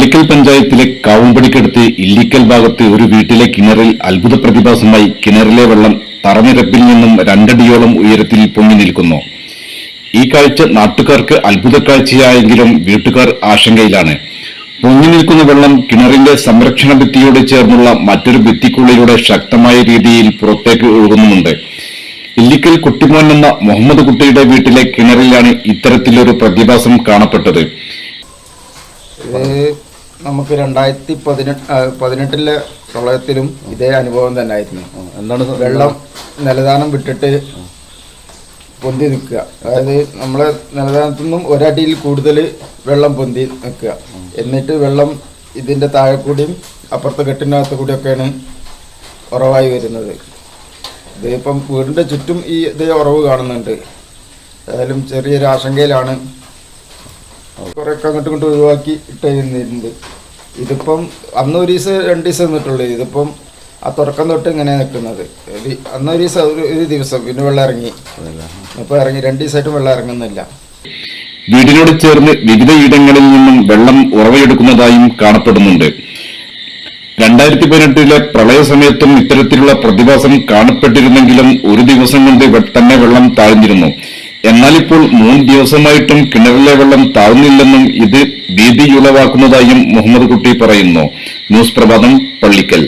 പള്ളിക്കൽ പഞ്ചായത്തിലെ കാവുംപടിക്കടുത്ത് ഇല്ലിക്കൽ ഭാഗത്ത് ഒരു വീട്ടിലെ കിണറിൽ അത്ഭുത പ്രതിഭാസമായി കിണറിലെ വെള്ളം തറനിരപ്പിൽ നിന്നും രണ്ടടിയോളം ഉയരത്തിൽ പൊങ്ങി നിൽക്കുന്നു. ഈ കാഴ്ച നാട്ടുകാർക്ക് അത്ഭുത കാഴ്ചയായെങ്കിലും വീട്ടുകാർ ആശങ്കയിലാണ്. പൊങ്ങി നിൽക്കുന്ന വെള്ളം കിണറിന്റെ സംരക്ഷണ ഭിത്തിയോട് ചേർന്നുള്ള മറ്റൊരു ഭിത്തിക്കുള്ളിലൂടെ ശക്തമായ രീതിയിൽ പുറത്തേക്ക് ഒഴുകുന്നുമുണ്ട്. ഇല്ലിക്കൽ കുട്ടിമോൻ എന്ന മുഹമ്മദ് കുട്ടിയുടെ വീട്ടിലെ കിണറിലാണ് ഇത്തരത്തിലൊരു പ്രതിഭാസം കാണപ്പെട്ടത്. നമുക്ക് രണ്ടായിരത്തി പതിനെട്ട് പതിനെട്ടിലെ പ്രളയത്തിലും ഇതേ അനുഭവം തന്നെ ആയിരുന്നു എന്താണ് വെള്ളം നിലദാനം വിട്ടിട്ട് പൊന്തി നിൽക്കുക. അതായത് നമ്മളെ നിലദാനത്തു നിന്നും ഒരടിയിൽ കൂടുതൽ വെള്ളം പൊന്തി നിൽക്കുക. എന്നിട്ട് വെള്ളം ഇതിന്റെ താഴെ കൂടിയും അപ്പുറത്തെ കെട്ടിനകത്ത് കൂടിയൊക്കെയാണ് ഉറവായി വരുന്നത്. ഇത് ഇപ്പം വീടിന്റെ ചുറ്റും ഈ ഇത് ഉറവ് കാണുന്നുണ്ട്. ഏതായാലും ചെറിയൊരു ആശങ്കയിലാണ് കുറേയൊക്കെ അങ്ങോട്ടും ഇങ്ങോട്ടും ഒഴിവാക്കി ഇട്ടിരുന്നിരുന്നത് ഇതിപ്പം അന്ന് ഒരു ദിവസം രണ്ട് ദിവസം നിന്നിട്ടുള്ളൂ. ഇതിപ്പം ആ തുറക്കം തൊട്ട് ഇങ്ങനെ നിൽക്കുന്നത്. അന്ന് ഒരു ദിവസം ഒരു ഒരു ദിവസം പിന്നെ വെള്ളം ഇറങ്ങി. ഇപ്പോൾ ഇറങ്ങി. രണ്ട് ദിവസമായിട്ട് വെള്ളം ഇറങ്ങുന്നില്ല. വീടിനോട് ചേർന്ന് വിവിധ ഇടങ്ങളിൽ നിന്നും വെള്ളം ഉറവയെടുക്കുന്നതായും കാണപ്പെടുന്നുണ്ട്. രണ്ടായിരത്തി പതിനെട്ടിലെ പ്രളയ സമയത്തും ഇത്തരത്തിലുള്ള പ്രതിഭാസം കാണപ്പെട്ടിരുന്നെങ്കിലും ഒരു ദിവസം കൊണ്ട് തന്നെ വെള്ളം താഴ്ന്നിരുന്നു. എന്നാൽ ഇപ്പോൾ മൂന്ന് ദിവസമായിട്ടും കിണറിലെ വെള്ളം താഴ്ന്നില്ലെന്നും ഇത് ഭീതിയുളവാക്കുന്നതായും മുഹമ്മദ് കുട്ടി പറയുന്നു. ന്യൂസ് പ്രഭാതം പള്ളിക്കൽ.